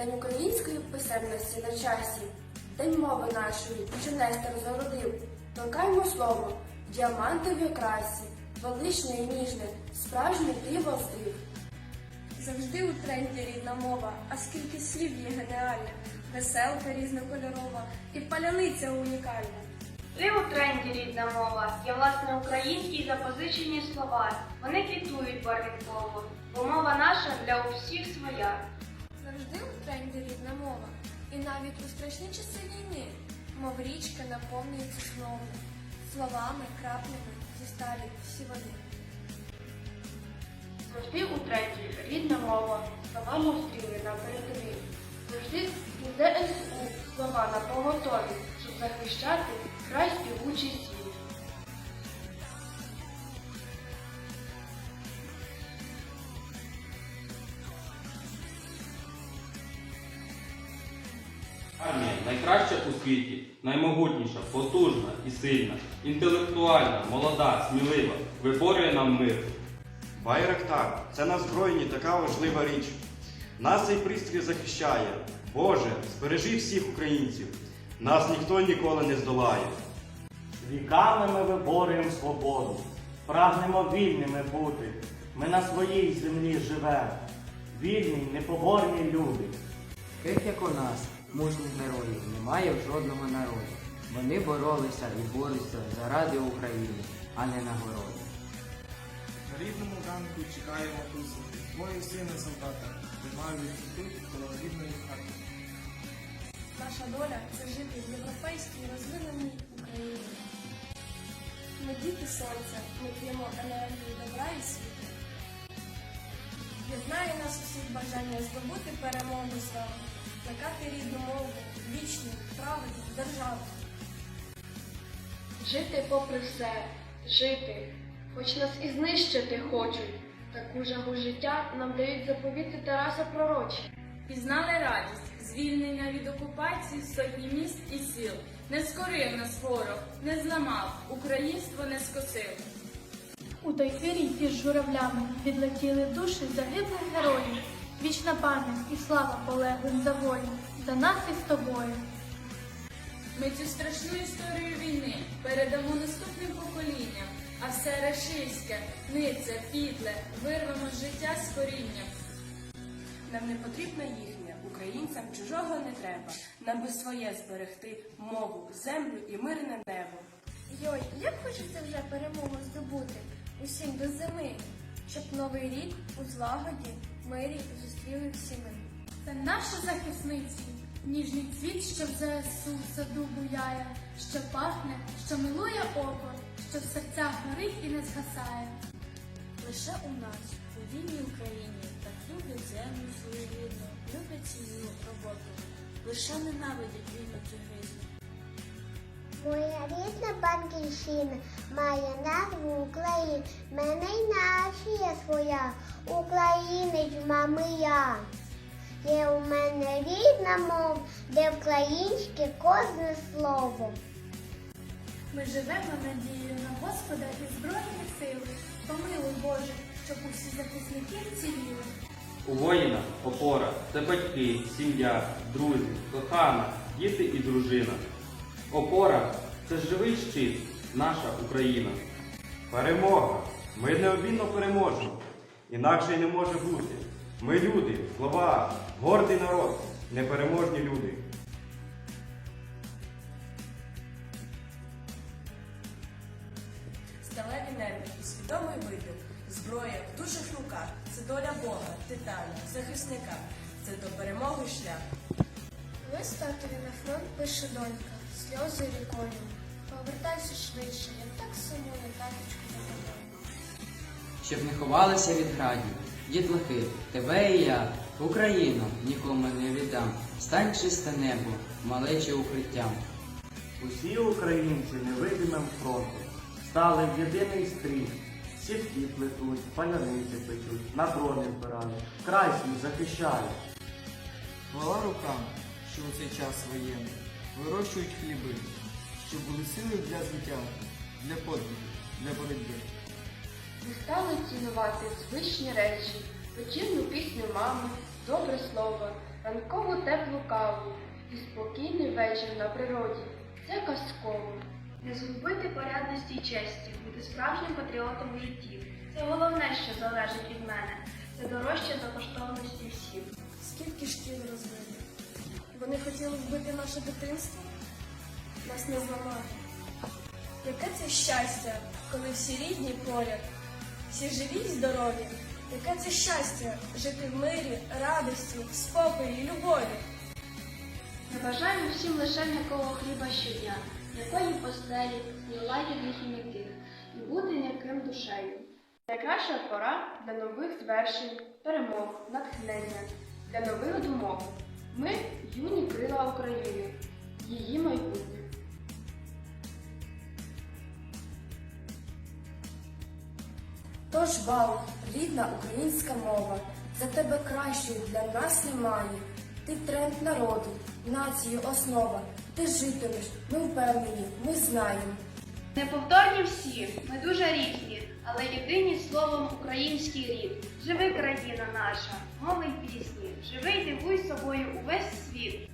День української писемності на часі, День мови нашої, що Нестор зародив. Тонкаймо слово, діаманти в якрасі, величне і ніжне, справжнє диво здив. Завжди у тренді рідна мова, а скільки слів є геніальних, веселка різнокольорова і паляниця унікальна. Ти у тренді рідна мова, є власне українські запозичені слова. Вони квітують барвінково, бо мова наша для усіх своя. Завжди у тренді рідна мова, і навіть у страшні часи війни, мов річка наповнюється знову, словами, краплями зі сталі всі вони. Завжди у тренді рідна мова, слова мовстріли на передовій. Завжди йде СУ, слова на поготові, щоб захищати край співучий найкраща у світі, наймогутніша, потужна і сильна, інтелектуальна, молода, смілива, виборює нам мир. Байрактар це на збройні така важлива річ. Нас цей пристрій захищає. Боже, збережи всіх українців. Нас ніхто ніколи не здолає. Віками ми виборюємо свободу, прагнемо вільними бути. Ми на своїй землі живемо. Вільні, непоборні люди. Таких, як у нас, мужніх героїв, немає в жодного народу. Вони боролися і борються заради України, а не нагороди. На рідному ранку чекаємо тусу. Твої сини солдата тримають тут коло рідної хати. Наша доля це жити в європейській розвиненій Україні. Ми діти сонця, ми п'ємо енергію добра і світу. Єднає нас усіх бажання здобути перемогу з вами, плекати рідну мову, вічну, правильну державу. Жити попри все, жити, хоч нас і знищити хочуть. Таку жагу життя нам дають заповіти Тараса Пророчі. Пізнали радість, звільнення від окупації сотні міст і сіл. Не скорив нас ворог, не зламав, українство не скосив. У той фірі із журавлями відлетіли душі загиблих героїв. Вічна пам'ять і слава полеглим за волю, за нас і з тобою. Ми цю страшну історію війни передамо наступним поколінням, а все рашистське, ниця, підле, вирвемо з життя з корінням. Нам не потрібна їхня, українцям чужого не треба. Нам би своє зберегти мову, землю і мирне небо. Йой, як хочеться вже перемогу здобути усім до зими, щоб новий рік у злагоді, мирі зустріли всі ми. Це наша захисниці, ніжний цвіт, що в ЗСУ саду буяє, що пахне, що милує око, що в серцях горить і не згасає. Лише у нас, у вільній Україні, так люблять землю свою рідну, люблять свою роботу. Лише ненавидять війну цю. Моя рідна батьківщина має назву Україна. Мене й нація своя, українець, мами я. Є у мене рідна мова, де українське кожне слово. Ми живемо надією на Господа і Збройних сил. Помилуй Боже, щоб усі захисники вціліли. У воїна опора це батьки, сім'я, друзі, кохана, діти і дружина. Опора це живий щит, наша Україна. Перемога! Ми неодмінно переможемо. Інакше й не може бути. Ми люди, слова, гордий народ, непереможні люди. Сталеві нерви і свідомий вибір. Зброя в душах руках. Це доля Бога, титана, захисника. Це до перемоги шлях. Лист татові на фронт пише донька, сльози рікою. Повертайся швидше, я так сумую, таточку за тобою. Щоб не ховалися від градів, дітлахи, тебе і я, Україну, нікому не віддам. Стань чисте небо, малече укриттям. Усі українці невидимим фронтом стали в єдиний стрій. Сітки плетуть, паляниці печуть, на дрони збирають, край свій захищають. Хвала рукам, що у цей час воєнний вирощують хліби, щоб були сили для життя, для подвигу, для боротьби. Ми стали цінувати звичні речі, вечірню пісню мами, добре слово, ранкову теплу каву і спокійний вечір на природі. Це казково. Не згубити порядності й честі, бути справжнім патріотом у житті. Це головне, що залежить від мене. Це дорожче за коштовності всіх. Скільки шкіл розбили? Вони хотіли вбити наше дитинство? Нас не зламати. Яке це щастя, коли всі рідні поряд, всі живі й здорові. Яке це щастя жити в мирі, радості, спокої і любові. Я бажаю всім лише м'якого хліба щодня, м'якої постелі, і лагідних і м'яких, і бути м'яким душею. Найкраща пора для нових звершень, перемог, натхнення, для нових думок. Ми юні крила України, її майбутнє. Тож, вау, рідна українська мова, за тебе кращої для нас немає. Ти тренд народу, нації основа. Ти житимеш, ми впевнені, ми знаємо. Неповторні всі, ми дуже різні, але єдині словом український рід. Живи країна наша, мови пісні, живи й дивуй собою увесь світ.